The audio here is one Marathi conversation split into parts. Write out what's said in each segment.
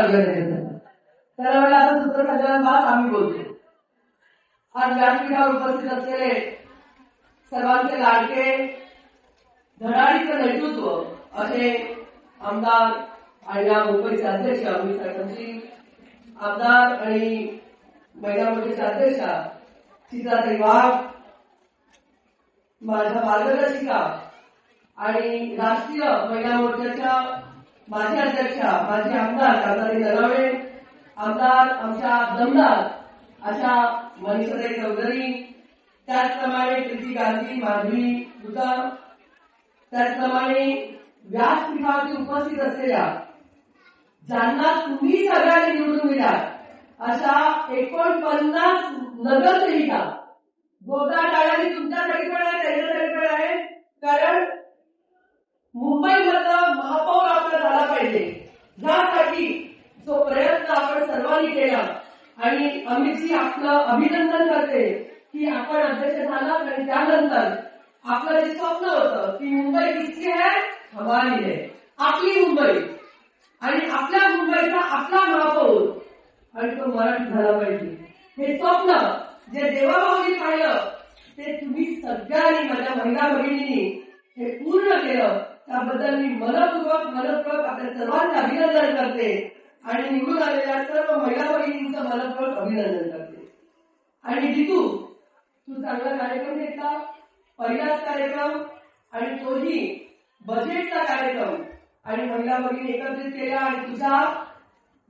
लागलं त्याला आता आम्ही बोलतो आज व्यासपीठावर उपस्थित असलेले सर्वांचे लाडके धडाडीचं नेतृत्व असे आमदार आणि या मुंबईचे अध्यक्ष अमित सरपंची आमदार आणि महिला मोर्चाच्या अध्यक्षा सीताताई वाघ माझ्या मार्गदर्शिका आणि राष्ट्रीय महिला मोर्चाच्या माझे अध्यक्षा माझे आमदार कांतारी दरावे आमदार आमच्या दमदार अशा मनीषाताई चौधरी त्याचप्रमाणे प्रीती गांधी माधवी दुधा त्याचप्रमाणे व्यासपीठावरती उपस्थित असलेल्या ज्यांना तुम्ही सगळ्यांनी निवडून दिल्या अशा एकोणपन्नास नगरसेविका गोदा टाळ्याने तुमच्यासाठी पण आहे त्यांच्यासाठी पण आहे कारण मुंबईमधलं महापौर आपला झाला पाहिजे यासाठी जो प्रयत्न आपण सर्वांनी केला आणि अमितजी आपलं अभिनंदन करते की आपण अध्यक्ष झाला आणि त्यानंतर आपलं जे स्वप्न होतं की मुंबई किसकी आहे हमारी आहे. आपली मुंबई. आणि आपल्या मुंबईचा आपला महापौर. आणि तो मराठी झाला पाहिजे. हे स्वप्न जे देवाभाऊनी पाहिलं ते तुम्ही सगळ्यांनी माझ्या महिला भगिनींनी हे पूर्ण केलं. त्याबद्दल मी मनपूर्वक मनपूर्वक आपल्या सर्वांचे अभिनंदन करते. आणि निघून आलेल्या सर्व महिला भगिनींचं मनपूर्वक अभिनंदन करते. आणि जितू तू चांगला कार्यक्रम घेतला पहिलाच कार्यक्रम आणि तोही बजेटचा कार्यक्रम. आणि महिला भगिनी एकत्रित केल्या आणि तुझ्या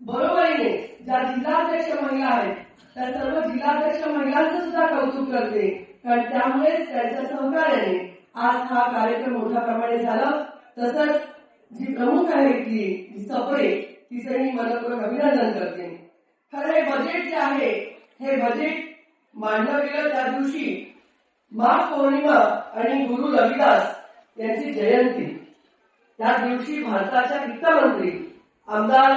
बरोबरीने ज्या जिल्हाध्यक्ष महिला आहेत त्या सर्व जिल्हाध्यक्ष महिलांचं सुद्धा कौतुक करते. कारण त्यामुळेच त्यांच्या सहकार्याने आज हा कार्यक्रम मोठ्या प्रमाणे झाला. तसंच जी प्रमुख आहे इथली जी सपरे तिचंही मनपूर्वक अभिनंदन करते. खरं हे बजेट जे आहे हे बजेट मांडलं गेलं त्या दिवशी माघ पौर्णिमा आणि गुरु रविदास यांची जयंती. त्या दिवशी भारताच्या वित्तमंत्री आमदार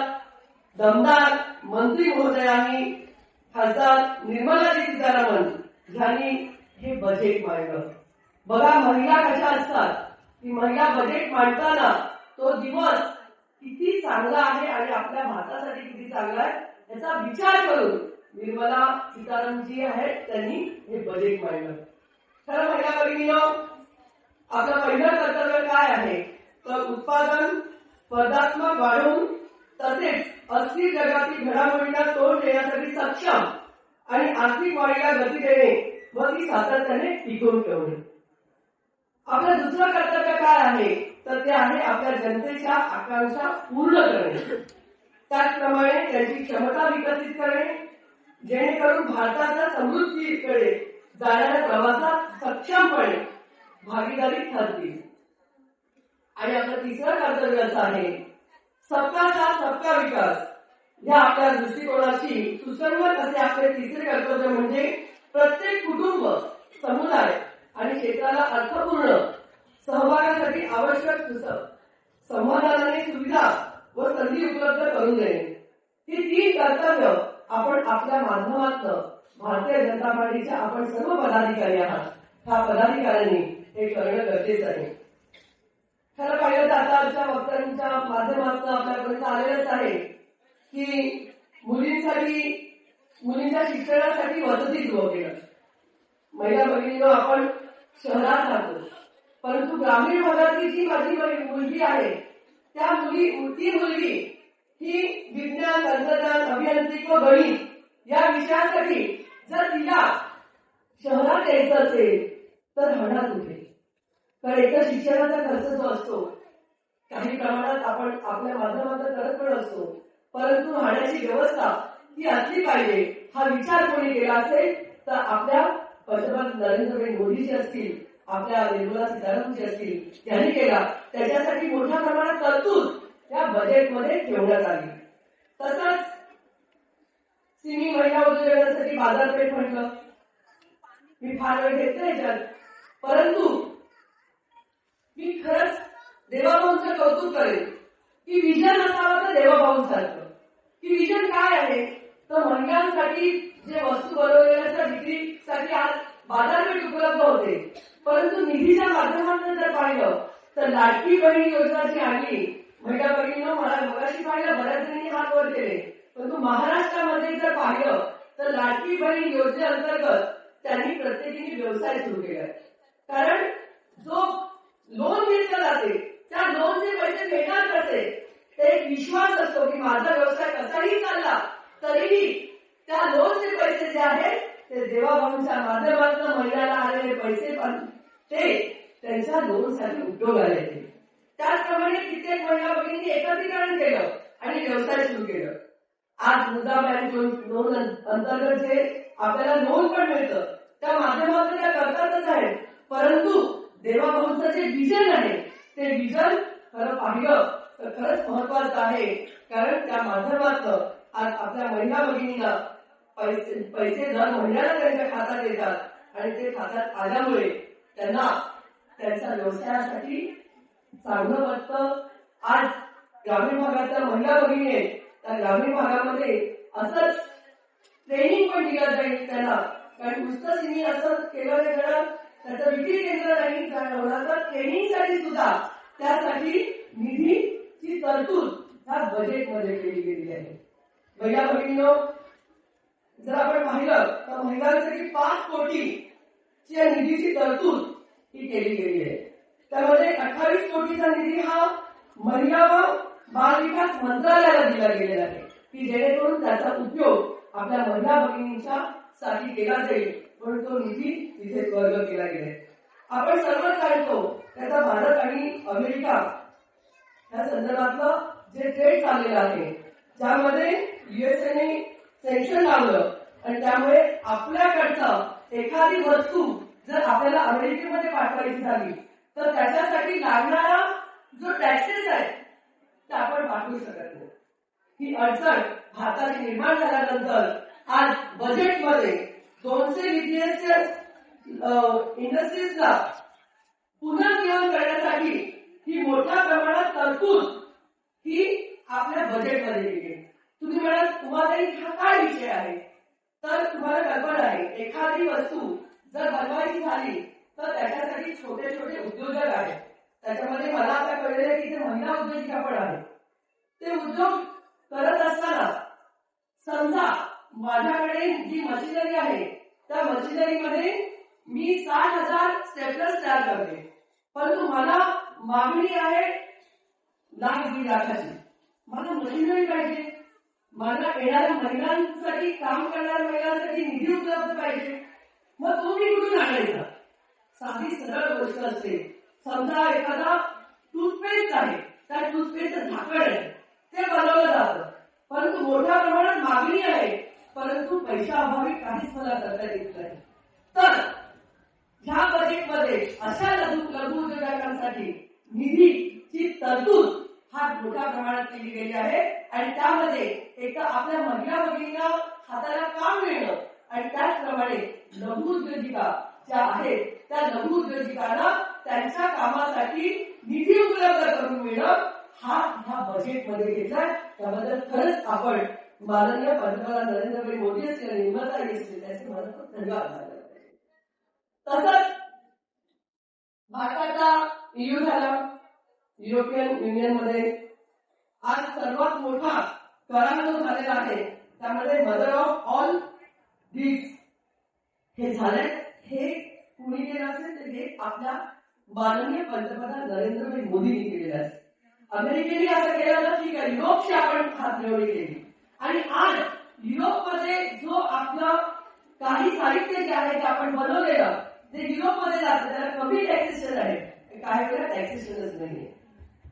दमदार मंत्री महोदयांनी खासदार निर्मला सीतारामन यांनी हे बजेट मांडलं. बघा महिला कशा असतात. की महिला बजेट मांडताना तो दिवस किती चांगला आहे आणि आपल्या भारतासाठी किती चांगला आहे याचा विचार करून निर्मला सीतारामन जी आहेत त्यांनी हे बजेट मांडलं. खरं महिला भगिनीनं आपलं पहिलं कर्तव्य काय आहे? तर उत्पादन स्पर्धात्मक वाढवून तसेच अस्थिर जगातील घडामोडींना तोंड देण्यासाठी सक्षम आणि आर्थिक वाढीला गती देणे व ती सातत्याने टिकून ठेवणे. दुसरं कर्तव्य काय आहे? तर ते आहे आपल्या जनतेच्या आकांक्षा पूर्ण करणे. त्याचप्रमाणे त्यांची क्षमता विकसित करणे जेणेकरून भारताच्या समृद्धीकडे जाणाऱ्या प्रवासात सक्षमपणे भागीदारी ठरतील. आणि आपलं तिसरं कर्तव्य असं आहे सबका साथ सबका विकास. या आपल्या दृष्टिकोनाशी सुसंगत असे आपले तिसरे कर्तव्य म्हणजे प्रत्येक कुटुंब समुदाय आणि क्षेत्राला अर्थपूर्ण सहभागासाठी आवश्यक संवादाने सुविधा व संधी उपलब्ध करून देणे. ही तीन कर्तव्य आपण आपल्या माध्यमातून भारतीय जनता पार्टीच्या आपण सर्व पदाधिकारी आहात. ह्या पदाधिकाऱ्यांनी हे करणं गरजेचं आहे. खरं पाहिलं तर आता आमच्या वक्त्यांच्या माध्यमातून आपल्यापर्यंत आलेलंच आहे की मुलींसाठी मुलींच्या शिक्षणासाठी वसतिगृह केलं. महिला भगिनीनं आपण शहरात राहतो. परंतु ग्रामीण भागातली जी माझी मुलगी आहे त्या मुली ती मुलगी ही विज्ञान तंत्रज्ञान अभियांत्रिक व गणित या विषयासाठी जर तिला शहरात यायचं असेल तर म्हणत कुठे? तर एकतर शिक्षणाचा खर्च जो असतो काही प्रमाणात आपण आपल्या माध्यमातून करत पण असतो परंतु राहण्याची व्यवस्था ही असली पाहिजे हा विचार कोणी केला असेल तर आपल्या पंतप्रधान नरेंद्रभाई मोदीजी असतील आपल्या निर्मला सीतारामनजी असतील त्यांनी केला. त्याच्यासाठी मोठ्या प्रमाणात तरतूद या बजेटमध्ये ठेवण्यात आली. तसंच सिमी महिला उद्योजकांसाठी बाजारपेठ म्हटलं. मी फार वेळ घेतलं याच्यात परंतु मी खरंच देवाभाऊंचं कौतुक करेन. की विजन असावं तर देवाभाऊंसारखं की विजन काय आहे? तर महिलांसाठी जे वस्तू बनवलेल्या विक्रीसाठी आज बाजारपेठ उपलब्ध होते परंतु निधीच्या माध्यमातून जर पाहिलं तर लाडकी बहीण योजना जी आली महिला बहिणीनं मला मगाशी पाहिलं बऱ्याच जणी हात वर केले. परंतु महाराष्ट्रामध्ये जर पाहिलं तर लाडकी बहीण योजनेअंतर्गत त्यांनी प्रत्येकीने व्यवसाय सुरू केला कारण जो लोन घेतला जाते त्या लोनचे पैसे मिळणार कसे? ते एक विश्वास असतो की माझा व्यवसाय कसाही चालला तरीही त्या लोनचे पैसे जे आहेत ते देवाभाऊंच्या माध्यमातून महिलाला आलेले पैसे पण ते त्यांच्या लोनसाठी उपयोगाला येते त्याचप्रमाणे कित्येक महिला भगिनी एकत्रीकरण केलं आणि व्यवसाय सुरू केलं. आज मुद्रा बँक लोन अंतर्गत जे आपल्याला लोन पण मिळतं त्या माध्यमातून त्या करतातच आहेत परंतु देवाभाऊंचं जे विजन आहे ते विजन खरं पाहिलं तर खरंच महत्वाचं आहे. कारण त्या माध्यमातून आज आपल्या महिला भगिनीला पैसे पैसे दर महिन्याला त्यांच्या खात्यात येतात. आणि ते खात्यात आल्यामुळे त्यांना त्यांच्या व्यवसायासाठी चांगलं वाटतं. आज ग्रामीण भागातल्या महिला भगिनी आहेत त्या ग्रामीण भागामध्ये असंच ट्रेनिंग पण दिलं जाईल त्यांना. कारण नुसतं तिने असं केलं नाही त्याचं विक्री केंद्र नाही. होणार तर ट्रेनिंगसाठी सुद्धा त्यासाठी निधीची तरतूद ह्या बजेटमध्ये केली गेली आहे. महिला भगिनीनो जर आपण पाहिलं तर महिलांसाठी पाच कोटी या निधीची तरतूद ही केली गेली आहे. त्यामध्ये अठ्ठावीस कोटीचा निधी हा महिला व बालविकास मंत्रालयाला दिला गेलेला आहे. की जेणेकरून त्याचा उपयोग आपल्या महिला भगिनींच्या साठी केला जाईल म्हणून तो निधी तिथे वर्ग केला गेलाय आपण सर्वच जाणतो त्याचा भारत आणि अमेरिका या संदर्भातलं जे ट्रेड चाललेलं आहे ज्यामध्ये युएसएने सेन्शन लावलं. आणि त्यामुळे आपल्याकडचं एखादी वस्तू जर आपल्याला अमेरिकेमध्ये पाठवायची झाली तर त्याच्यासाठी लागणारा जो टॅक्सेस आहे ते आपण पाठवू शकत नाही. ही अडचण भारताची निर्माण झाल्यानंतर आज बजेटमध्ये दोनशे बीटीएसच्या इंडस्ट्रीजला पुनर्जीवन करण्यासाठी ही मोठ्या प्रमाणात तरतूद ही आपल्या बजेटमध्ये केली तुम्ही म्हणाल तुम्हाला हा काय विषय आहे? तर तुम्हाला कल्पना आहे. एखादी वस्तू जर बनवायची झाली तर त्याच्यासाठी छोटे छोटे उद्योजक आहेत. त्याच्यामध्ये मला आता कळलेलं आहे की ते महिला उद्योजिका पण आहे ते उद्योग करत असताना समजा माझ्याकडे जी मशिनरी आहे त्या मशिनरीमध्ये मी साठ हजार स्टेटस तयार करते. परंतु मला मागणी आहे लाख दीड लाखाची. मला मशिनरी पाहिजे. येणाऱ्या महिलांसाठी काम करणाऱ्या महिलांसाठी निधी उपलब्ध पाहिजे. मग तो मी कुठून आणायचा? साधी सरळ गोष्ट असते समजा एखादा टूथपेस्ट आहे. त्या टूथपेस्ट झाकड आहे. ते बनवलं जातं. परंतु मोठ्या प्रमाणात मागणी आहे. परंतु पैशाअभावी काहीच मला करता येत नाही. तर ह्या बजेटमध्ये अशा लघु लघु उद्योजकांसाठी निधीची तरतूद हा मोठ्या प्रमाणात केली गेली आहे. आणि त्यामध्ये एक तर आपल्या महिला भगिनीला हाताला काम मिळणं? आणि त्याचप्रमाणे लघु उद्योजिका ज्या आहेत त्या लघु उद्योजिकांना त्यांच्या कामासाठी निधी उपलब्ध करून मिळणं हा ह्या बजेटमध्ये घेतलाय. त्याबद्दल खरंच आपण माननीय पंतप्रधान नरेंद्रभाई मोदी असतील निर्माता असतील त्याचे मनपूर्वक धन्यवाद तसंच भारताचा EU झाला. युरोपियन युनियनमध्ये आज सर्वात मोठा करार जो झालेला आहे त्यामध्ये मदर ऑफ ऑल दीज हे झाले हे कुणी केलं असेल तर हे आपल्या माननीय पंतप्रधान नरेंद्र मोदींनी केलेलं आहे. अमेरिकेने असं केलं ना ठीक आहे युरोपशी आपण हात मिळवणी केली आणि आज युरोपमध्ये जो आपला काही साहित्य जे आहे ते आपण बनवलेलं ते युरोपमध्ये जातं त्याला कमी टॅक्सेशन आहे. काही वेळा टॅक्सेशनच नाही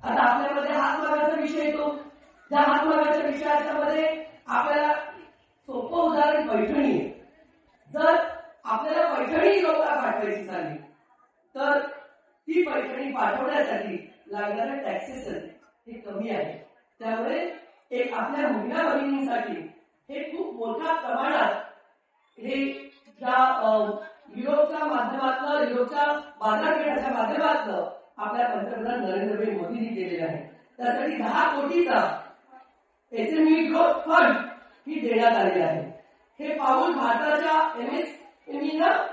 आता आपल्यामध्ये हात मागायचा विषय येतो. त्या हातमागाच्या विषयाच्या मध्ये आपल्याला सोपं उदाहरण पैठणी आहे. जर आपल्याला पैठणी लोकांना पाठवायची झाली तर ती पैठणी पाठवण्यासाठी लागणारे टॅक्सेशन हे कमी आहे. त्यामुळे एक आपल्या महिला भगिनींसाठी हे खूप मोठ्या प्रमाणात हे ज्या युरोपच्या माध्यमातलं युरोपच्या बाजारपेठाच्या माध्यमातलं आपल्या पंतप्रधान नरेंद्रभाई मोदींनी केलेले आहे. त्यासाठी दहा कोटीचा एसएमई ग्रोथ फंड ही देण्यात आलेली आहे. हे पाऊल भारताच्या एमएसएमईला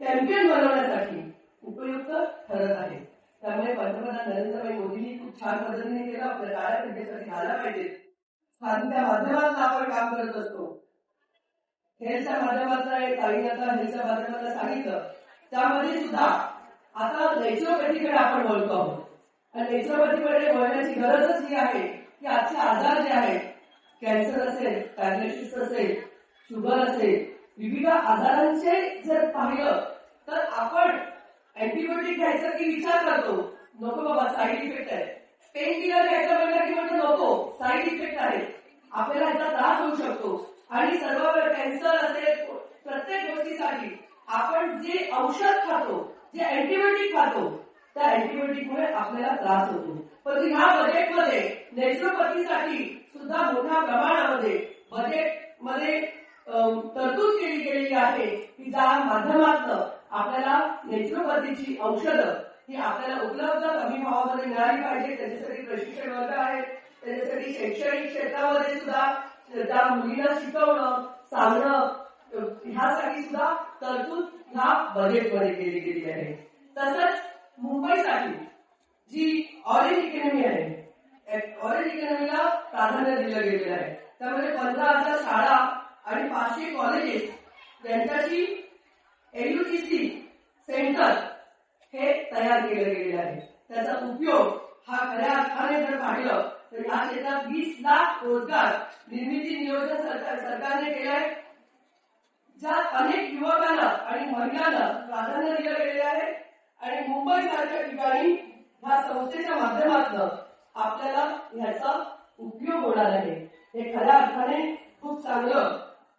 चॅम्पियन बनवण्यासाठी उपयुक्त ठरत आहे. त्यामुळे पंतप्रधान नरेंद्रभाई मोदींनी खूप छान पद्धतीने केलं. आपल्या काळ्या त्यांच्यासाठी झाला पाहिजे. त्या माध्यमातून आपण काम करत असतो. हेल्थच्या माध्यमातून आहे ताईने आता हेल्थच्या माध्यमातून सांगितलं. त्यामध्ये सुद्धा आता नॅचरोपॅथीकडे आपण बोलतो. आहोत आणि नॅचरोपॅथीकडे बोलण्याची गरजच ही आहे की आजचे आजार जे आहेत कॅन्सर असेल पॅरालिसिस असेल शुगर असेल विविध आजारांचे जर पाहिलं तर आपण अँटीबायोटिक घ्यायचा की विचार करतो. नको बाबा साईड इफेक्ट आहे. पेन किलर घ्यायचं म्हणलं की म्हणजे नको साईड इफेक्ट आहे. आपल्याला याचा त्रास होऊ शकतो. आणि सर्व कॅन्सर असेल प्रत्येक गोष्टीसाठी आपण जे औषध खातो जे अँटीबायोटिक खातो त्या अँटीबायोटिक मुळे आपल्याला त्रास होतो. पण ह्या बजेटमध्ये नॅचरोपॅथीसाठी सुद्धा मोठ्या प्रमाणामध्ये बजेटमध्ये तरतूद केली गेलेली आहे. की ज्या माध्यमातून आपल्याला नॅचरोपॅथीची औषधं ही आपल्याला उपलब्ध कमी भावामध्ये मिळाली पाहिजे. त्याच्यासाठी प्रशिक्षण वर्ग आहेत. त्याच्यासाठी शैक्षणिक क्षेत्रामध्ये सुद्धा त्या मुलीला शिकवणं सांगणं ह्यासाठी सुद्धा तरतूद ह्या बजेटमध्ये केली गेली आहे. तसंच मुंबईसाठी जी ऑरेंज इकॉनॉमी आहे ऑरेंज इकॉनॉमीला प्राधान्य दिलं गेलेलं आहे. त्यामध्ये पंधरा हजार शाळा आणि पाचशे कॉलेजेस यांच्याशी एलयुटीसी सेंटर हे तयार केलं गेलेलं आहे. त्याचा उपयोग हा खऱ्या अर्थाने जर पाहिलं तर या क्षेत्रात वीस लाख रोजगार निर्मिती नियोजन सरकार सरकारने केलंय. ज्यात अनेक युवकांना आणि महिलांना प्राधान्य दिलं गेलेले आहे. आणि मुंबई सारख्या ठिकाणी ह्या संस्थेच्या माध्यमातून आपल्याला ह्याचा उपयोग होणार आहे. हे खऱ्या अर्थाने खूप चांगलं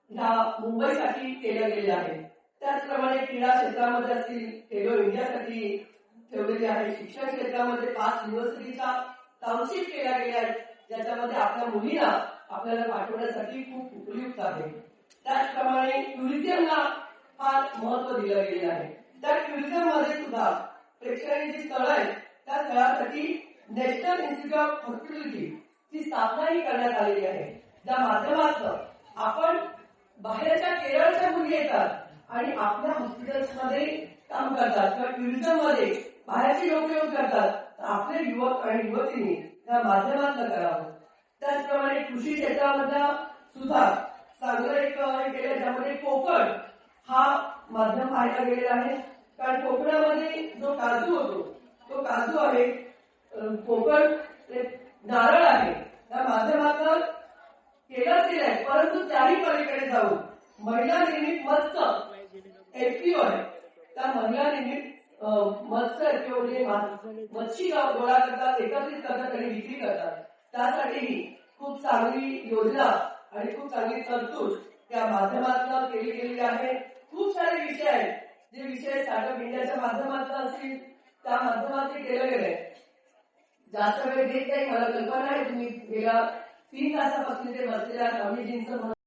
ह्या मुंबईसाठी केलं गेलं आहे. त्याचप्रमाणे क्रीडा क्षेत्रामध्ये असतील खेलो इंडियासाठी ठेवलेली आहे. शिक्षण क्षेत्रामध्ये पाच युनिव्हर्सिटीचा टाउनशिप केल्या गेल्या आहेत. ज्याच्यामध्ये आपल्या मुलींना आपल्याला पाठवण्यासाठी खूप उपयुक्त आहे. त्याचप्रमाणे टुरिझमला फार महत्त्व दिलं गेलेलं आहे. त्या टुरिझममध्ये सुद्धा प्रेक्षणीय जी स्थळं आहेत त्या स्थळासाठी नॅशनल इन्स्टिट्यूट ऑफ हॉस्पिटॅलिटी ची स्थापनाही करण्यात आलेली आहे. त्या माध्यमातून आपण बाहेरच्या केरळच्या मुली येतात आणि आपल्या हॉस्पिटलमध्ये काम करतात किंवा टुरिझममध्ये बाहेरचे लोक येऊन करतात तर आपले युवक आणि युवतींनी त्या माध्यमातून करावं. त्याचप्रमाणे कृषी क्षेत्रामधल्या सुद्धा चांगलं एक हे ज्यामध्ये कोकण हा माध्यम पाहायला गेलेला आहे. कारण कोकणामध्ये जो काजू होतो तो काजू आहे कोकण नारळ आहे. त्या माध्यमातून गेला आहे परंतु त्याही पलीकडे जाऊन महिला निर्मित मस्त एफपीओ आहे. त्या महिला निर्मित मत्स्य एफपीओ म्हणजे मच्छी गोळा करतात एकत्रित करतात आणि विक्री करतात. त्यासाठीही खूप चांगली योजना आणि खूप चांगली तरतूद त्या माध्यमातून केली गेलेली आहे. खूप सारे विषय आहेत. जे विषय स्टार्टअप इंडियाच्या माध्यमातून असतील त्या माध्यमातून केलं गेलंय. जास्त वेळ घेत नाही मला कल्पना आहे तुम्ही गेल्या तीन तासापासून ते बसलेल्या स्वामीजींचं